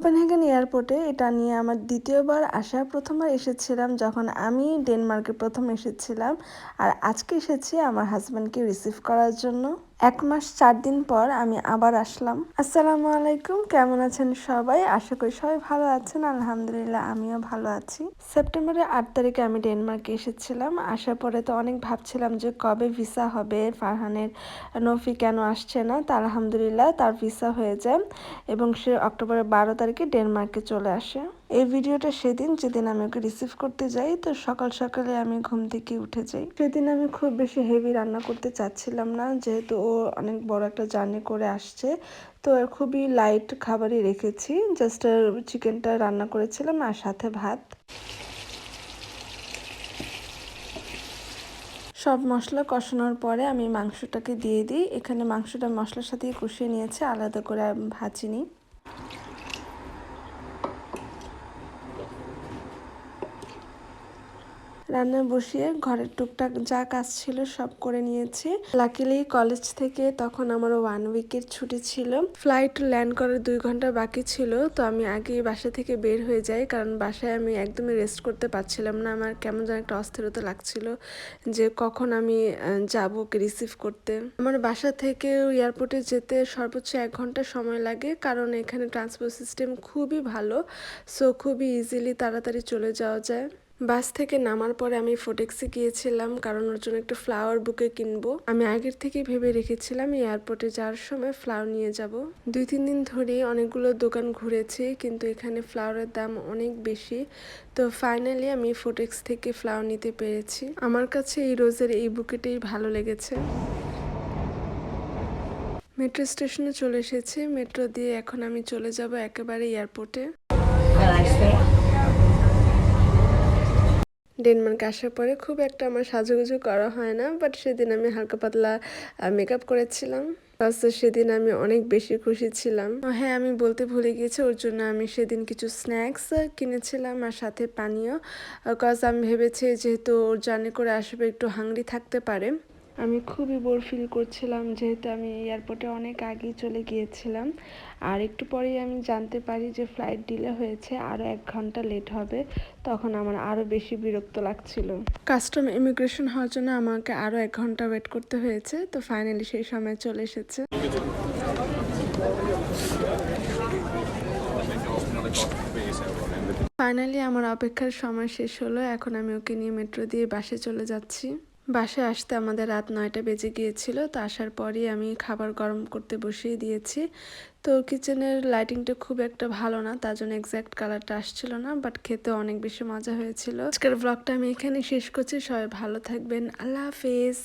Copenhagen এয়ারপোর্টে এটা নিয়ে আমার দ্বিতীয়বার আসা প্রথমবার এসেছিলাম যখন আমি ডেনমার্কে প্রথম এসেছিলাম। আর আজকে এসেছি আমার হাজব্যান্ডকে রিসিভ করার জন্য। এক মাস চার দিন পর আমি আবার আসলাম। আসসালামু আলাইকুম, কেমন আছেন সবাই? আশা করি সবাই ভালো আছেন, আলহামদুলিল্লাহ আমিও ভালো আছি। সেপ্টেম্বরের আট তারিখে আমি ডেনমার্কে এসেছিলাম। আসার পরে তো অনেক ভাবছিলাম যে কবে ভিসা হবে, ফারহানের নফি কেন আসছে না? তা আলহামদুলিল্লাহ তার ভিসা হয়ে যায় এবং সে অক্টোবরের বারো তারিখে ডেনমার্কে চলে আসে। এই ভিডিওটা সেদিন, যেদিন আমি ওকে রিসিভ করতে যাই, তো সকাল সকালে আমি ঘুম থেকে উঠে যাই। সেদিন আমি খুব বেশি হেভি রান্না করতে চাচ্ছিলাম না, যেহেতু অনেক বড় একটা জার্নি করে আসছে। তো খুবই লাইট খাবারই রেখেছি। জাস্ট চিকেনটা রান্না করেছিলাম আর সাথে ভাত। সব মশলা কষানোর পরে আমি মাংসটাকে দিয়ে দিই। এখানে মাংসটা মশলার সাথেই কষিয়ে নিয়েছে। আলাদা করে ভাজিনি। রান্না বসিয়ে ঘরের টুকটাক যা কাজ ছিল সব করে নিয়েছি। লাকিলি কলেজ থেকে তখন আমার ওয়ান উইকের ছুটি ছিল। ফ্লাইট ল্যান্ড করার দুই ঘণ্টা বাকি ছিল, তো আমি আগে বাসা থেকে বের হয়ে যাই, কারণ বাসায় আমি একদমই রেস্ট করতে পারছিলাম না। আমার কেমন যেন একটা অস্থিরতা লাগছিল যে কখন আমি যাব ওকে রিসিভ করতে। আমার বাসা থেকে এয়ারপোর্টে যেতে সর্বোচ্চ এক ঘণ্টা সময় লাগে, কারণ এখানে ট্রান্সপোর্ট সিস্টেম খুবই ভালো সো খুবই ইজিলি তাড়াতাড়ি চলে যাওয়া যায়। বাস থেকে নামার পরে আমি ফোটেক্সে গিয়েছিলাম, কারণ ওর জন্য একটা ফ্লাওয়ার বুকে কিনবো। আমি আগের থেকে ভেবে রেখেছিলাম এয়ারপোর্টে যাওয়ার সময় ফ্লাওয়ার নিয়ে যাব। দুই, তিন দিন ধরেই অনেকগুলো দোকান ঘুরেছি, কিন্তু এখানে ফ্লাওয়ারের দাম অনেক বেশি। তো ফাইনালি আমি ফোটেক্স থেকে ফ্লাওয়ার নিতে পেরেছি। আমার কাছে এই রোজের এই বুকেটাই ভালো লেগেছে। মেট্রো স্টেশনে চলে এসেছি। মেট্রো দিয়ে এখন আমি চলে যাব একেবারে এয়ারপোর্টে ডেনমার্ক আসার পরে খুব একটা আমার সাজুগুজু করা হয় না বাট সেদিন আমি হালকা পাতলা মেকআপ করেছিলাম। সেদিন আমি অনেক বেশি খুশি ছিলাম। হ্যাঁ আমি বলতে ভুলে গিয়েছি, ওর জন্য আমি সেদিন কিছু স্ন্যাক্স কিনেছিলাম আর সাথে পানীয়। কজ আমি ভেবেছি যেহেতু ওর জার্নি করে আসবে, একটু হাংরি থাকতে পারে। আমি খুবই বোর ফিল করছিলাম যেহেতু আমি এয়ারপোর্টে অনেক আগেই চলে গিয়েছিলাম। আর একটু পরেই আমি জানতে পারি যে ফ্লাইট ডিলে হয়েছে আরও এক ঘণ্টা লেট হবে, তখন আমার আরও বেশি বিরক্ত লাগছিল। কাস্টম ইমিগ্রেশন হওয়ার জন্য আমাকে আরও এক ঘণ্টা ওয়েট করতে হয়েছে, তো ফাইনালি সেই সময় চলে এসেছে। ফাইনালি আমার অপেক্ষার সময় শেষ হলো, এখন আমি ওকে নিয়ে মেট্রো দিয়ে বাসে চলে যাচ্ছি। বাসায় আসতে আমাদের রাত নয়টা বেজে গিয়েছিল, তো আসার পরই আমি খাবার গরম করতে বসিয়ে দিয়েছি। তো কিচেনের লাইটিংটা খুব একটা ভালো না, তার জন্য এক্স্যাক্ট কালারটা আসছিল না বাট খেতে অনেক বেশি মজা হয়েছিল। আজকের ব্লগটা আমি এখানে শেষ করছি, সবাই ভালো থাকবেন, আল্লাহ হাফেজ।